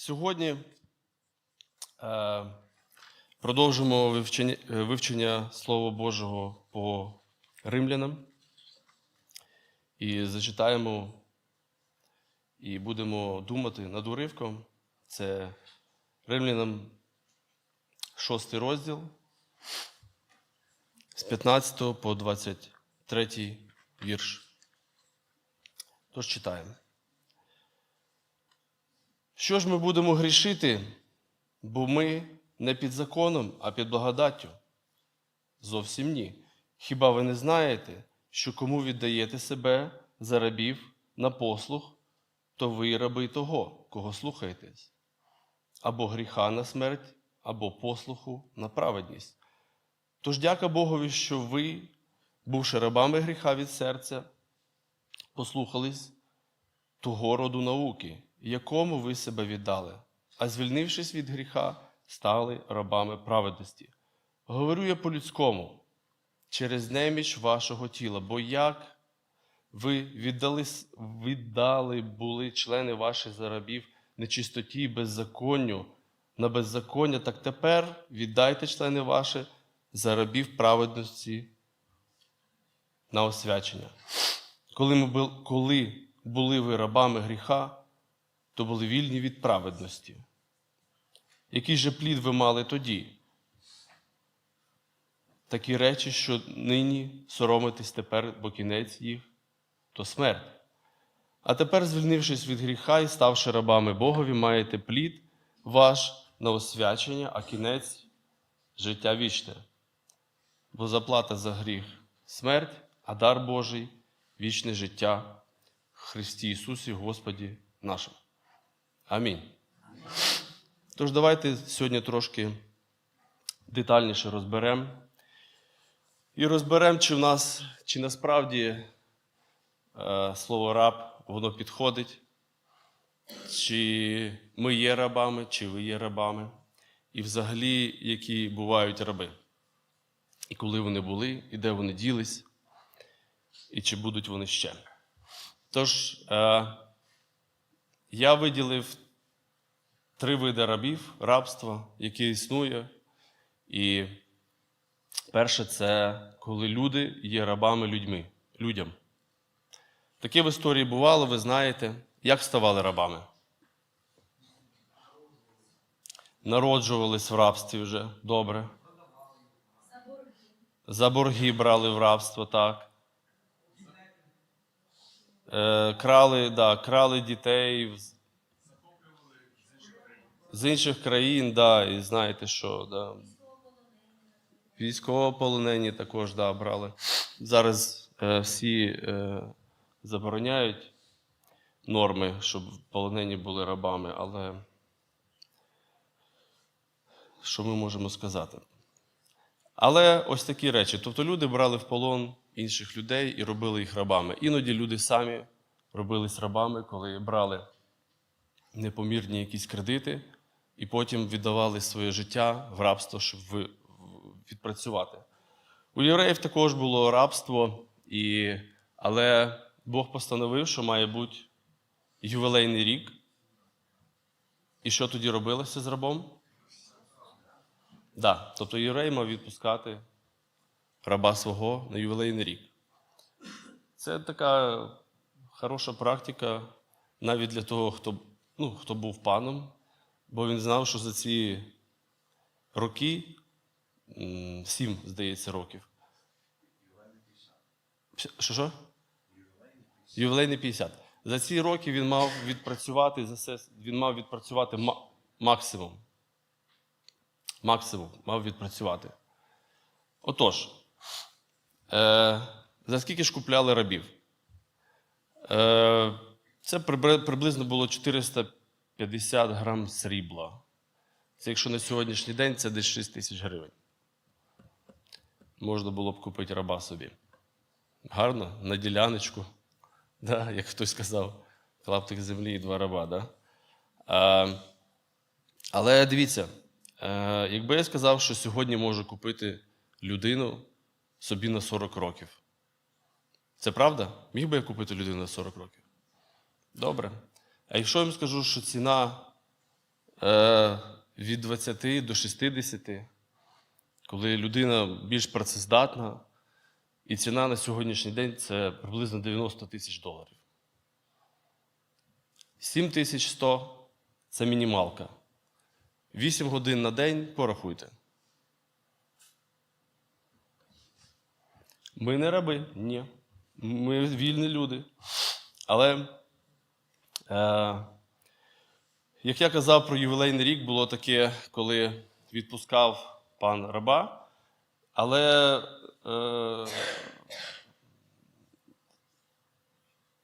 Сьогодні е, продовжимо вивчення, е, вивчення Слова Божого по римлянам і зачитаємо і будемо думати над уривком. Це римлянам 6 розділ з 15 по 23 вірш. Тож читаємо. Що ж ми будемо грішити, бо ми не під законом, а під благодаттю? Зовсім ні. Хіба ви не знаєте, що кому віддаєте себе за рабів на послуг, то ви раби того, кого слухаєтесь, або гріха на смерть, або послуху на праведність. Тож дяка Богові, що ви, бувши рабами гріха від серця, послухались того роду науки, якому ви себе віддали, а звільнившись від гріха, стали рабами праведності. Говорю я по-людському, через неміч вашого тіла, бо як ви віддали, віддали були члени ваших за рабів нечистоті і беззаконню на беззаконня, так тепер віддайте члени ваші за рабів праведності на освячення. Коли, ми коли були ви рабами гріха, то були вільні від праведності. Який же плід ви мали тоді? Такі речі, що нині соромитесь тепер, бо кінець їх то смерть. А тепер, звільнившись від гріха і ставши рабами Богові, маєте плід ваш на освячення, а кінець життя вічне. Бо заплата за гріх смерть, а дар Божий вічне життя в Христі Ісусі Господі нашому. Амінь. Тож давайте сьогодні трошки детальніше розберемо. І розберемо, чи в нас, чи насправді е, слово раб воно підходить, чи ми є рабами, чи ви є рабами, і взагалі, які бувають раби. І коли вони були, і де вони ділись, і чи будуть вони ще. Тож, е, я виділив три види рабів, рабства, яке існує. І перше це коли люди є рабами людьми, людям. Таке в історії бувало, ви знаєте, як ставали рабами. Народжувались в рабстві вже добре. За борги брали в рабство, так. Е, крали, да, крали дітей з- інших країн, да, і знаєте що, да. Військовополонені також да, брали. Зараз е, всі е, забороняють норми, щоб полонені були рабами, але що ми можемо сказати? Але ось такі речі. Тобто люди брали в полон інших людей і робили їх рабами. Іноді люди самі робились рабами, коли брали непомірні якісь кредити, і потім віддавали своє життя в рабство, щоб відпрацювати. У євреїв також було рабство, і... але Бог постановив, що має бути ювілейний рік. І що тоді робилося з рабом? Да. Тобто єврей мав відпускати раба свого на ювілейний рік. Це така хороша практика навіть для того, хто, ну, хто був паном, бо він знав, що за ці роки, сім, здається, років. Що що? Ювілейний 50. За ці роки він мав відпрацювати він мав відпрацювати ма- максимум. Максимум мав відпрацювати. Отож, е, за скільки ж купляли рабів? Е, це приблизно було 450 грам срібла. Це якщо на сьогоднішній день це десь 6 тисяч гривень. Можна було б купити раба собі. Гарно, на діляночку, да, як хтось сказав, клаптик землі і два раба. Да? А, але дивіться, е, якби я сказав, що сьогодні можу купити людину собі на 40 років. Це правда? Міг би я купити людину на 40 років? Добре. А якщо я їм скажу, що ціна е, від 20 до 60, коли людина більш працездатна, і ціна на сьогоднішній день це приблизно 90 тисяч доларів. 7100 це мінімалка. 8 годин на день порахуйте. Ми не раби, ні. Ми вільні люди. Але, як я казав про ювілейний рік, було таке, коли відпускав пан раба. Але е,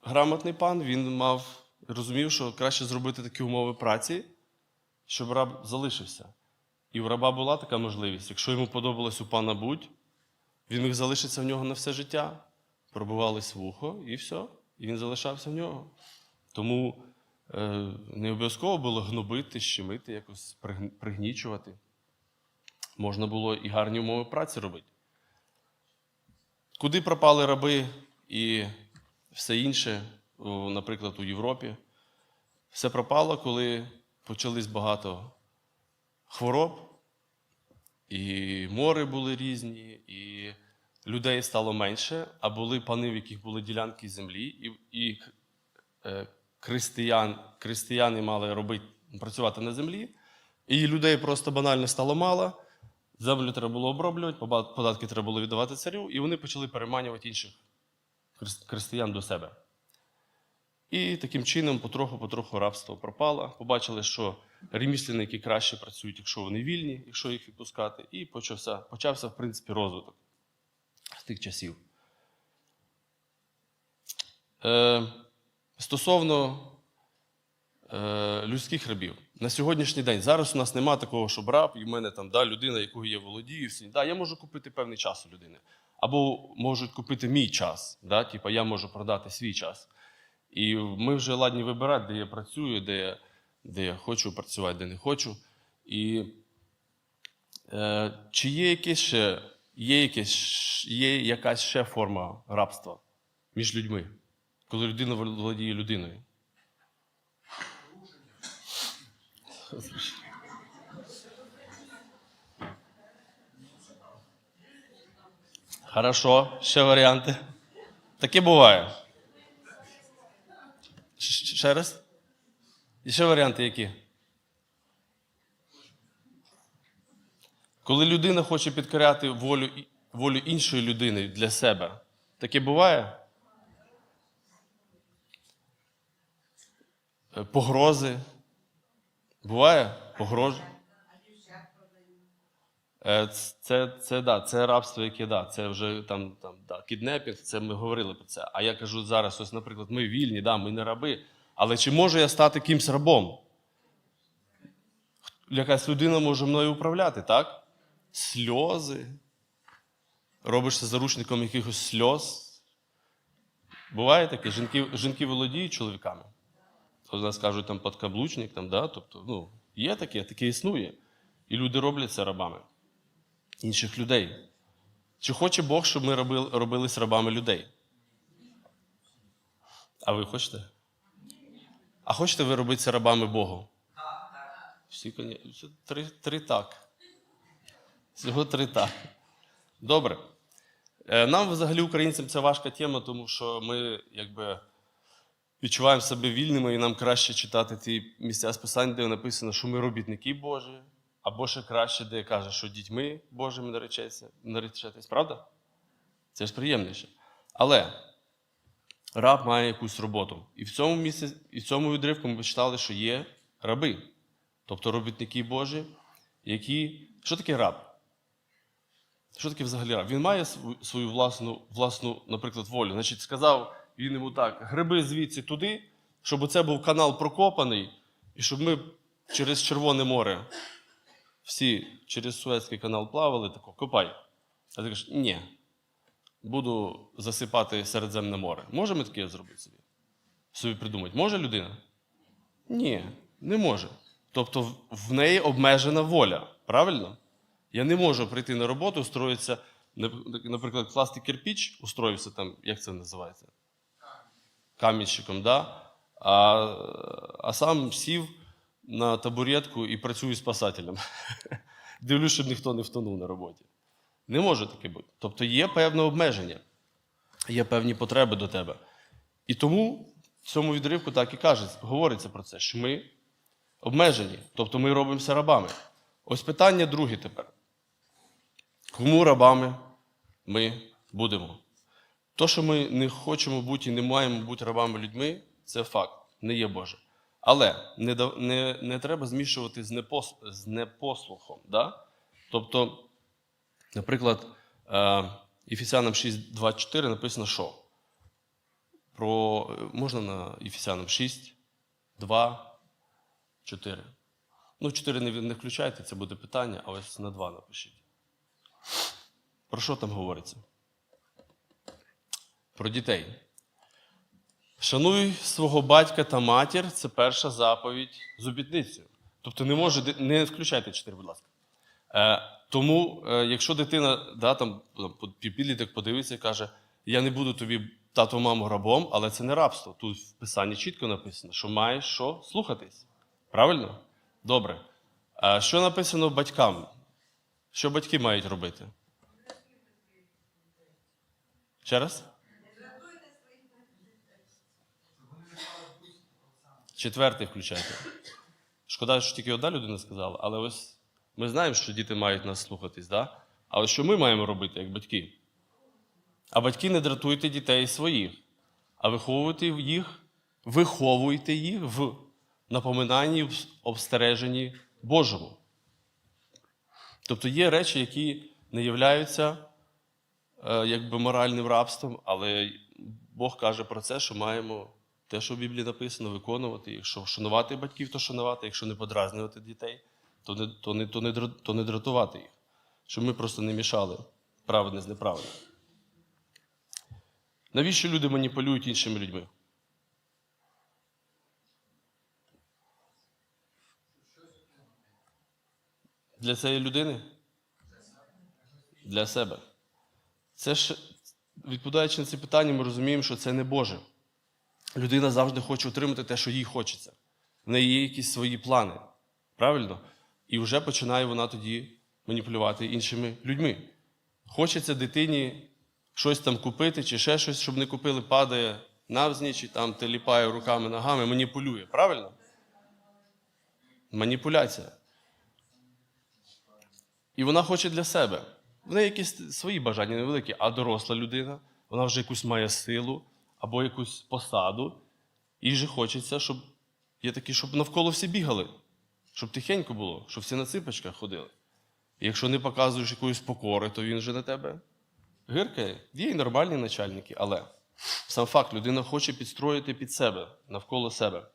грамотний пан він мав розумів, що краще зробити такі умови праці, щоб раб залишився. І у раба була така можливість. Якщо йому подобалось у пана будь, він міг залишитися в нього на все життя. Пробувались вухо, і все. І він залишався в нього. Тому е, не обов'язково було гнобити, щемити, якось пригнічувати. Можна було і гарні умови праці робити. Куди пропали раби і все інше, наприклад, у Європі? Все пропало, коли почались багато хвороб, і мори були різні, і людей стало менше, а були пани, в яких були ділянки землі, і, і е, християн, християни мали робити, працювати на землі, і людей просто банально стало мало. Землю треба було оброблювати, податки треба було віддавати царю, і вони почали переманювати інших християн до себе. І таким чином потроху-потроху рабство пропало. Побачили, що ремісленники краще працюють, якщо вони вільні, якщо їх відпускати. І почався, почався в принципі, розвиток з тих часів. Е, стосовно е, людських рабів. На сьогоднішній день зараз у нас немає такого, що раб, і в мене там да, людина, якою я володію. Всі. Да, я можу купити певний час у людини. Або можуть купити мій час. Да? Типа я можу продати свій час. І ми вже ладні вибирати, де я працюю, де я, де я хочу працювати, де не хочу. І е, чи є якесь ще, є, якесь, є якась ще форма рабства між людьми, коли людина володіє людиною? Хорошо, ще варіанти. Таке буває. Ще раз? І ще варіанти які? Коли людина хоче підкоряти волю, волю іншої людини для себе, таке буває? Погрози. Буває? Погрози. Е, Це, це, да, це рабство, яке да, це вже там, там да, кіднепінг, це ми говорили про це. А я кажу зараз, ось, наприклад, ми вільні, да, ми не раби. Але чи можу я стати кимсь рабом? Якась людина може мною управляти, так? Сльози. Робишся заручником якихось сльоз. Буває таке, жінки, жінки володіють чоловіками. То нас кажуть там подкаблучник, там, да? тобто, ну, є таке, таке існує. І люди роблять це рабами інших людей. Чи хоче Бог, щоб ми робили, робились рабами людей? А ви хочете? А хочете ви робитися рабами Богу? Всі, коні- три, три так. Всього три так. Добре. Е, Нам, взагалі, українцям, це важка тема, тому що ми якби відчуваємо себе вільними, і нам краще читати ті місця з писань, де написано, що ми робітники Божі, або ще краще, де каже, що дітьми Божими наречеться, наречетесь. Правда? Це ж приємніше. Але раб має якусь роботу. І в цьому місці, і в цьому відривку ми читали, що є раби, тобто робітники Божі, які. Що таке раб? Що таке взагалі раб? Він має свою власну, власну, наприклад, волю. Значить, сказав він йому так: гриби звідси туди, щоб це був канал прокопаний, і щоб ми через Червоне море всі через Суецький канал плавали, тако, копай. А ти кажеш, ні, буду засипати Середземне море. Можемо таке зробити собі? Собі придумати. Може людина? Ні, не може. Тобто в неї обмежена воля. Правильно? Я не можу прийти на роботу, устроїтися, наприклад, класти кирпіч, устроївся там, як це називається? Камінщиком, да? а, а сам сів на табуретку і працюю спасателем. Дивлюсь, щоб ніхто не втонув на роботі. Не може таке бути. Тобто є певне обмеження, є певні потреби до тебе. І тому в цьому відривку так і каже, говориться про це, що ми обмежені, тобто ми робимося рабами. Ось питання друге тепер. Кому рабами ми будемо? То, що ми не хочемо бути і не маємо бути рабами людьми, це факт, не є Боже. Але не, не, не треба змішувати з, непос, з непослухом. Да? Тобто, наприклад, е, Ефесянам 6.2.4 написано, що? Про, можна на Ефесянам 6, 2, 4. Ну, 4 не, не включайте, це буде питання, а ось на 2 напишіть. Про що там говориться? Про дітей. Шануй свого батька та матір це перша заповідь з обітницею. Тобто не може, не включайте 4, будь ласка. Е, тому, е, якщо дитина да, там, підліток подивиться і каже, я не буду тобі тато, маму рабом, але це не рабство. Тут в Писанні чітко написано, що маєш що слухатись. Правильно? Добре. А що написано батькам? Що батьки мають робити? Ще раз? Четвертий включайте. Шкода, що тільки одна людина сказала, але ось ми знаємо, що діти мають нас слухатись, да? а ось що ми маємо робити, як батьки? А батьки не дратуйте дітей своїх, а виховуйте їх, виховуйте їх в напоминанні, в обстереженні Божому. Тобто є речі, які не являються е, якби моральним рабством, але Бог каже про це, що маємо те, що в Біблії написано, виконувати. Якщо шанувати батьків, то шанувати, якщо не подразнювати дітей, то не, то не, то не, то не дратувати їх. Щоб ми просто не мішали праведне з неправильним. Навіщо люди маніпулюють іншими людьми? Для цієї людини? Для себе. Це ж, відповідаючи на ці питання, ми розуміємо, що це не Боже. Людина завжди хоче отримати те, що їй хочеться. В неї є якісь свої плани. Правильно? І вже починає вона тоді маніпулювати іншими людьми. Хочеться дитині щось там купити, чи ще щось, щоб не купили, падає навзніч, і там теліпає руками, ногами, маніпулює. Правильно? Маніпуляція. І вона хоче для себе. В неї якісь свої бажання невеликі, а доросла людина, вона вже якусь має силу або якусь посаду, і вже хочеться, щоб є такі, щоб навколо всі бігали, щоб тихенько було, щоб всі на ципочках ходили. І якщо не показуєш якоїсь покори, то він же на тебе гиркає. Є і нормальні начальники, але сам факт, людина хоче підстроїти під себе, навколо себе.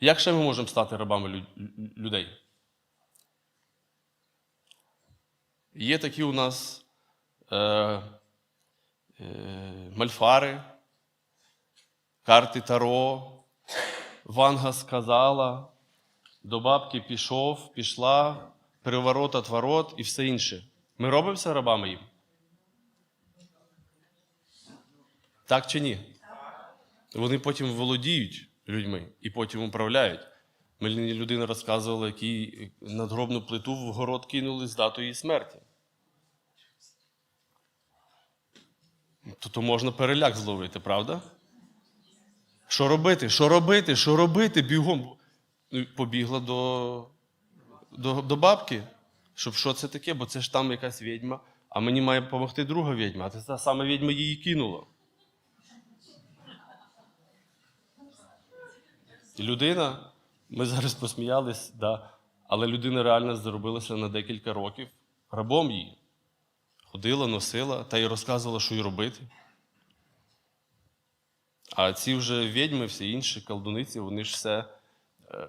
Як ще ми можемо стати рабами лю- лю- людей? Є такі у нас е, мальфари, карти Таро, Ванга сказала, до бабки пішов, пішла, переворот, отворот і все інше. Ми робимося рабами їм? Так чи ні? Вони потім володіють людьми і потім управляють. Мені людина розказувала, який надгробну плиту в город кинули з датою її смерті. То, то можна переляк зловити, правда? Що робити? Що робити? Що робити? Бігом. Ну, Побігла до, до, до бабки, щоб що це таке, бо це ж там якась відьма, а мені має допомогти друга відьма, а це та сама відьма її кинула. Людина, ми зараз посміялись, да, але людина реально заробилася на декілька років рабом її. Ходила, носила та й розказувала, що й робити. А ці вже відьми, всі інші колдуниці, вони ж все, е,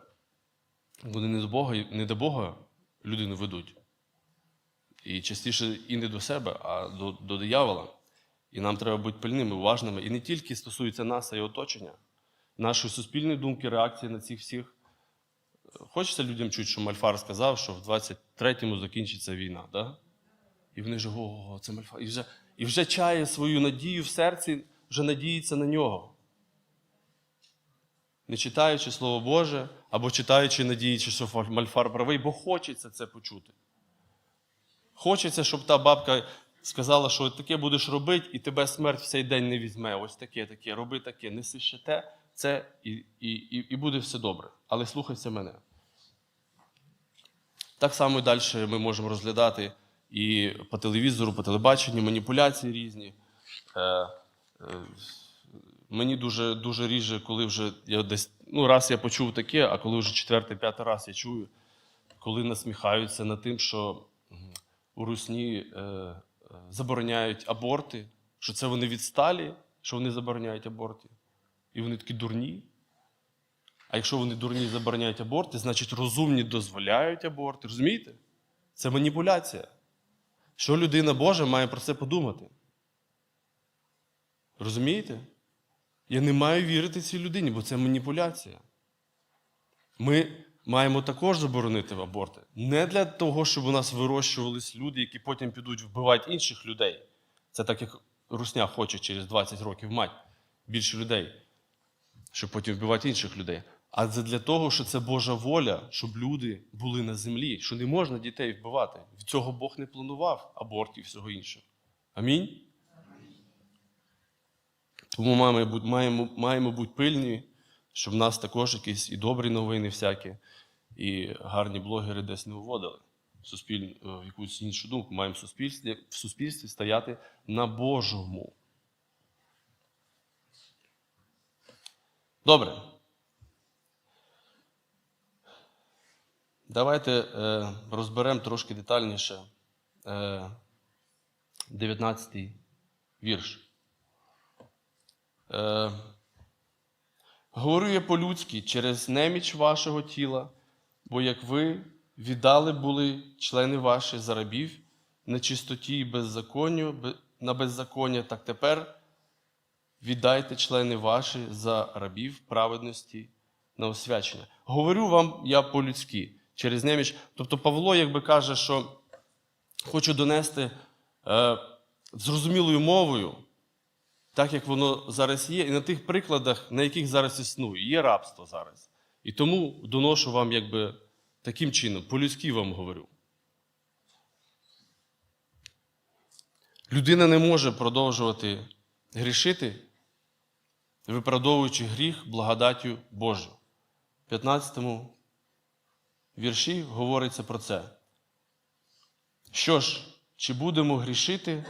вони не до Бога, не до Бога людину ведуть. І частіше і не до себе, а до, до диявола. І нам треба бути пильними, уважними. І не тільки стосується нас, а й оточення, нашої суспільної думки, реакції на цих всіх. Хочеться людям чути, що Мальфар сказав, що в 23-му закінчиться війна. Да? І вони ж ого, це Мальфар. І вже, і вже чає свою надію в серці, вже надіється на нього. не читаючи Слово Боже, або читаючи, надіючи, що Мальфар правий, бо хочеться це почути. Хочеться, щоб та бабка сказала, що таке будеш робити, і тебе смерть в цей день не візьме. Ось таке, таке, роби таке, неси ще те, це і, і, і, і буде все добре. Але слухайся мене. Так само і далі ми можемо розглядати і по телевізору, по телебаченню, маніпуляції різні. Е, е, мені дуже, дуже ріже, коли вже я десь, ну, раз я почув таке, а коли вже четвертий, п'ятий раз я чую, коли насміхаються над тим, що у Русні е, е, забороняють аборти, що це вони відсталі, що вони забороняють аборти. І вони такі дурні. А якщо вони дурні забороняють аборти, значить розумні дозволяють аборти. Розумієте? Це маніпуляція. Що людина Божа має про це подумати? Розумієте? Я не маю вірити цій людині, бо це маніпуляція. Ми маємо також заборонити аборти. Не для того, щоб у нас вирощувались люди, які потім підуть вбивати інших людей. Це так, як Русня хоче через 20 років мати більше людей, щоб потім вбивати інших людей. А це для того, що це Божа воля, щоб люди були на землі, що не можна дітей вбивати. Від цього Бог не планував абортів і всього іншого. Амінь. Тому маємо, маємо, маємо бути пильні, щоб в нас також якісь і добрі новини всякі, і гарні блогери десь не уводили в, суспіль... в якусь іншу думку. Маємо в суспільстві, в суспільстві стояти на Божому. Добре. Давайте е, розберемо трошки детальніше е, 19 вірш. Е, Говорю я по-людськи через неміч вашого тіла, бо як ви віддали були члени ваші за рабів на чистоті і беззаконню, на беззаконня, так тепер віддайте члени ваші за рабів праведності на освячення. Говорю вам я по-людськи через неміч. Тобто Павло якби каже, що хочу донести е, зрозумілою мовою, так як воно зараз є, і на тих прикладах, на яких зараз існує. Є рабство зараз. І тому доношу вам якби таким чином, по-людськи вам говорю. Людина не може продовжувати грішити, виправдовуючи гріх благодаттю Божу. В 15 вірші говориться про це. Що ж, чи будемо грішити,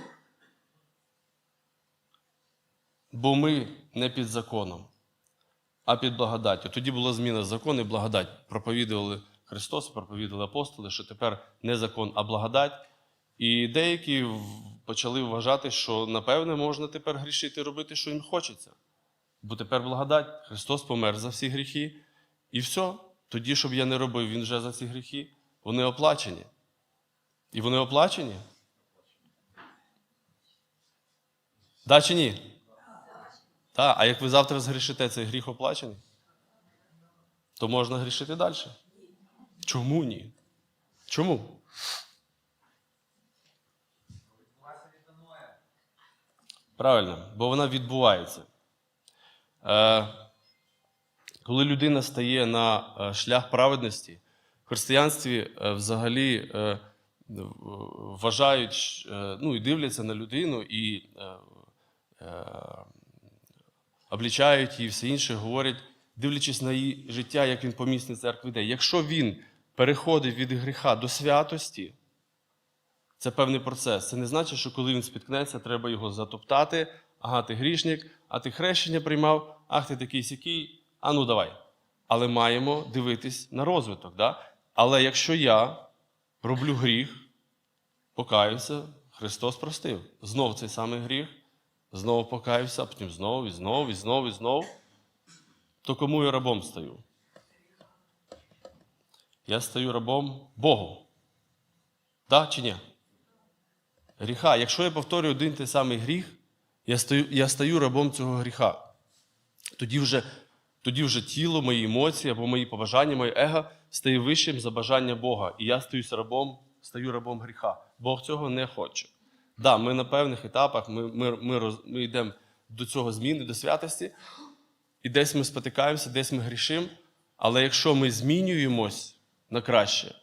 бо ми не під законом, а під благодаттю. Тоді була зміна закон і благодать. Проповідували Христос, проповідували апостоли, що тепер не закон, а благодать. І деякі почали вважати, що напевне можна тепер грішити, робити, що їм хочеться. Бо тепер благодать, Христос помер за всі гріхи, і все. Тоді, щоб я не робив, Він вже за ці гріхи, вони оплачені. І вони оплачені? Да чи ні? Так, а як ви завтра згрішите, цей гріх оплачений? То можна грішити далі. Чому ні? Чому? Правильно, бо вона відбувається. Е, коли людина стає на е, шлях праведності, в християнстві е, взагалі е, вважають, ну і дивляться на людину і облічають її, все інше, говорять, дивлячись на її життя, як він помісний церкви йде. Якщо він переходить від гріха до святості, це певний процес. Це не значить, що коли він спіткнеться, треба його затоптати. Ага, ти грішник, а ти хрещення приймав, ах, ти такий сякий, а ну давай. Але маємо дивитись на розвиток. Да? Але якщо я роблю гріх, покаюся, Христос простив. Знов цей самий гріх, знову покаюся, а потім знову, і знову, і знову, і знову. То кому я рабом стаю? Я стаю рабом Богу. Так чи ні? Гріха. Якщо я повторюю один той самий гріх, я стаю, я стаю рабом цього гріха. Тоді вже, тоді вже тіло, мої емоції або мої побажання, моє его стає вищим за бажання Бога. І я стаюся рабом, стаю рабом гріха. Бог цього не хоче. Да, ми на певних етапах ми, ми, ми, роз, ми йдемо до цього зміни, до святості. і десь ми спотикаємося, десь ми грішимо. Але якщо ми змінюємось на краще,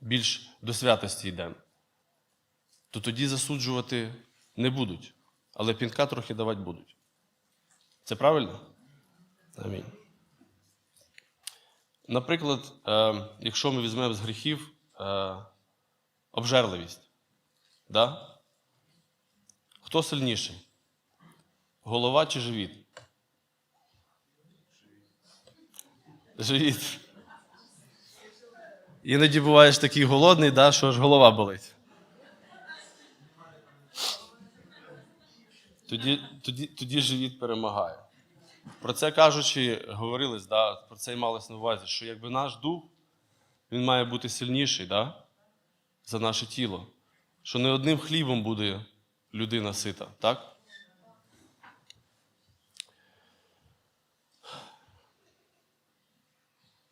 більш до святості йдемо, то тоді засуджувати не будуть, але пінка трохи давати будуть. Це правильно? Амінь. Наприклад, е, якщо ми візьмемо з гріхів е, обжерливість, да? хто сильніший? Голова чи живіт? Живіт. Іноді буваєш такий голодний, да, що аж голова болить. Тоді, тоді, тоді живіт перемагає. Про це кажучи, говорилось, да, про це і малось на увазі, що якби наш дух, він має бути сильніший да, за наше тіло. Що не одним хлібом буде людина сита, так?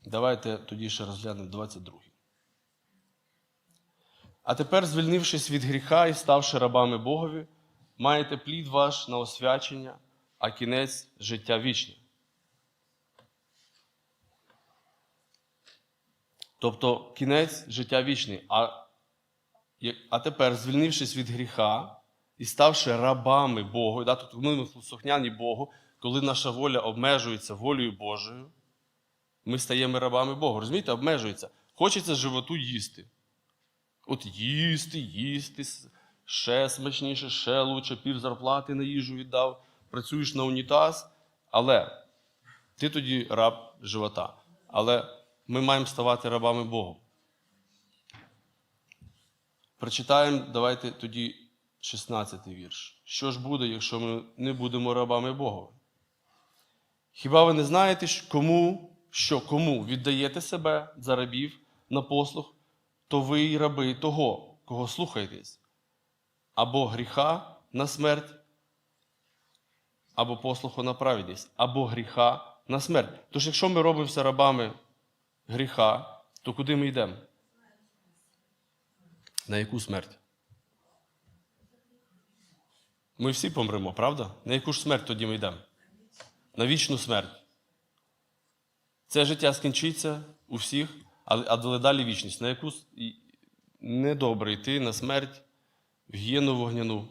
Давайте тоді ще розглянемо 22. А тепер, звільнившись від гріха і ставши рабами Богові, маєте плід ваш на освячення, а кінець життя вічне. Тобто кінець життя вічний. А, а тепер, звільнившись від гріха і ставши рабами Богу, да, тобто ми слухняні Богу, коли наша воля обмежується волею Божою, ми стаємо рабами Богу. Розумієте, обмежується. Хочеться животу їсти. От їсти, їсти, ще смачніше, ще лучше, пів зарплати на їжу віддав, працюєш на унітаз, але ти тоді раб живота. Але ми маємо ставати рабами Богу. Прочитаємо, давайте тоді 16 вірш. Що ж буде, якщо ми не будемо рабами Богу? Хіба ви не знаєте, кому, що кому віддаєте себе за рабів на послуг, то ви й раби того, кого слухаєтесь, або гріха на смерть, або послуху на праведність, або гріха на смерть. Тож, якщо ми робимося рабами гріха, то куди ми йдемо? На яку смерть? Ми всі помремо, правда? На яку ж смерть тоді ми йдемо? На вічну смерть. Це життя скінчиться у всіх, але далі вічність. На яку недобре йти на смерть, гієну вогняну.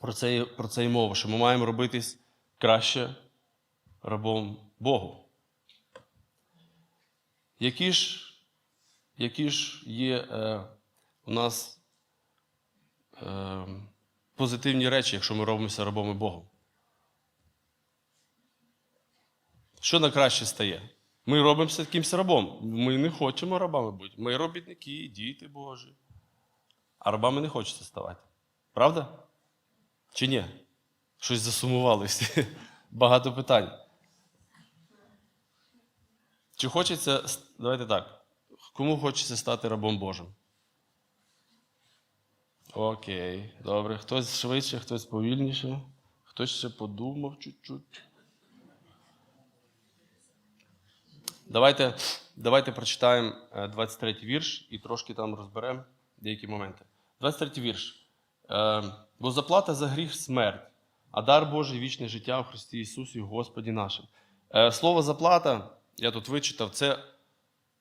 Про це, і- про це й мова, що ми маємо робитись краще рабом Богу. Які ж, які ж є е, у нас е, позитивні речі, якщо ми робимося рабами Богу? Що на краще стає? Ми робимося якимось рабом. Ми не хочемо рабами бути. Ми робітники, діти Божі. А рабами не хочеться ставати. Правда? Чи ні? Щось засумували. Багато питань. Чи хочеться, давайте так. Кому хочеться стати рабом Божим? Окей, добре. Хтось швидше, хтось повільніше, хтось ще подумав чуть-чуть. Давайте, давайте прочитаємо е, 23 вірш і трошки там розберемо деякі моменти. 23 вірш. Е, Бо заплата за гріх смерть, а дар Божий вічне життя в Христі Ісусі, Господі нашим. Е, Слово заплата, я тут вичитав, це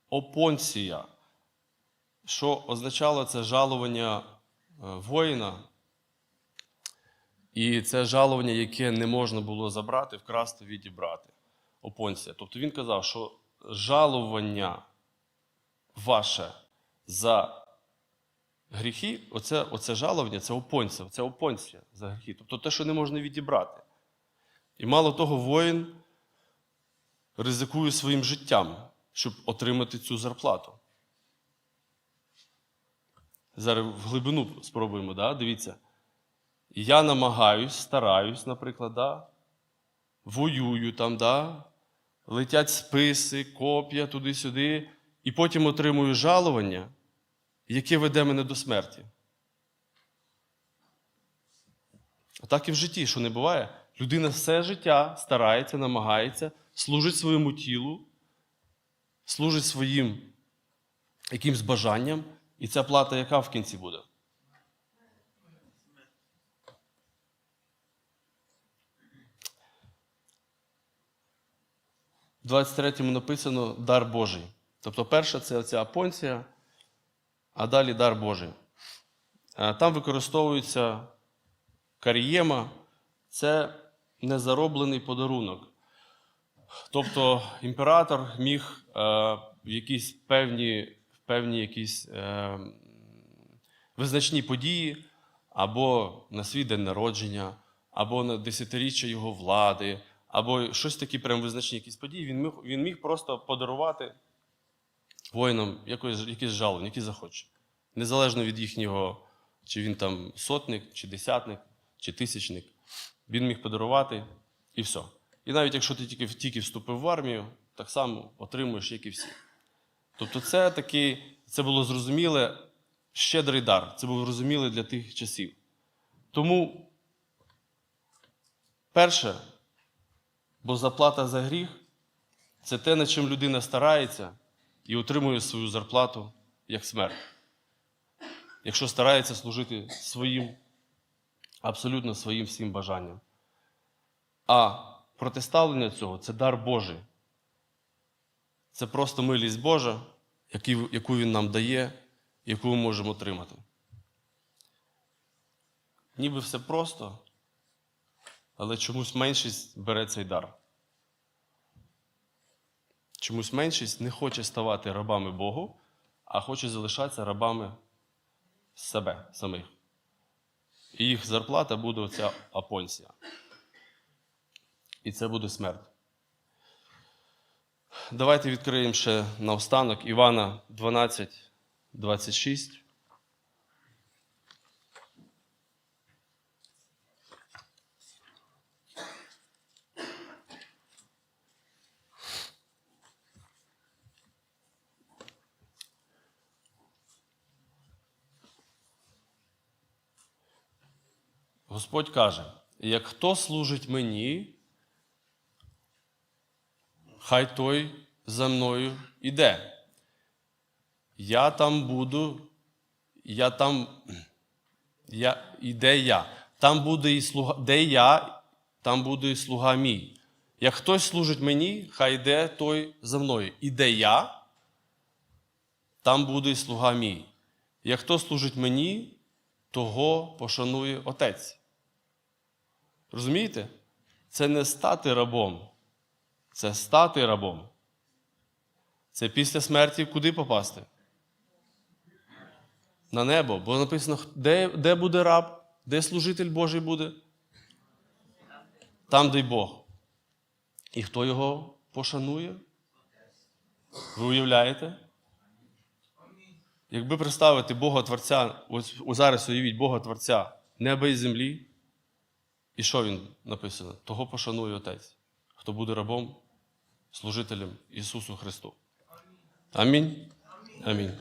опонція. Що означало це жалування е, воїна. І це жалування, яке не можна було забрати, вкрасти, відібрати. Опонція. Тобто він казав, що жалування ваше за гріхи, оце, оце жалування, це опонція, це опонція за гріхи. Тобто те, що не можна відібрати. І мало того, воїн ризикує своїм життям, щоб отримати цю зарплату. Зараз в глибину спробуємо, да? дивіться. Я намагаюсь, стараюсь, наприклад, да? воюю там, да? летять списи, коп'я туди-сюди, і потім отримую жалування, яке веде мене до смерті. А так і в житті, що не буває, людина все життя старається, намагається, служить своєму тілу, служить своїм якимсь бажанням, і ця плата яка в кінці буде? В 23 му написано дар Божий. Тобто, перша це оця апонція, а далі дар Божий. Е, Там використовується карієма, це незароблений подарунок. Тобто імператор міг е, в якісь певні, певні якісь, е, визначні події, або на свій день народження, або на десятиріччя його влади, або щось такі прям визначні якісь події, він міг, він міг просто подарувати воїнам якось, якісь жалобні, які захоче. Незалежно від їхнього, чи він там сотник, чи десятник, чи тисячник. Він міг подарувати і все. І навіть якщо ти тільки, тільки вступив в армію, так само отримуєш, як і всі. Тобто, це такий, це було зрозуміле, щедрий дар. Це був зрозумілий для тих часів. Тому, перше, бо заплата за гріх це те, над чим людина старається і отримує свою зарплату як смерть. Якщо старається служити своїм, абсолютно своїм всім бажанням. А протиставлення цього це дар Божий. Це просто милість Божа, яку Він нам дає, яку ми можемо отримати. Ніби все просто, але чомусь меншість бере цей дар. Чомусь меншість не хоче ставати рабами Богу, а хоче залишатися рабами себе самих. І їх зарплата буде оця апонсія. І це буде смерть. Давайте відкриємо ще наостанок Івана 12, 26. Господь каже: як хто служить мені, хай той за мною іде. Я там буду, я там, я, іде я. Там буде і слуга, де я, там буде і слуга мій. Як хтось служить мені, хай йде той за мною. І де я, там буде і слуга мій. Як хто служить мені, того пошанує Отець. Розумієте? Це не стати рабом, це стати рабом. Це після смерті куди попасти? На небо. Бо написано, де, де буде раб, де служитель Божий буде? Там, де й Бог. І хто його пошанує? Ви уявляєте? Якби представити Бога Творця, ось зараз уявіть Бога Творця неба і землі, і що він написано? Того пошанує Отець, хто буде рабом, служителем Ісусу Христу. Амінь. Амінь.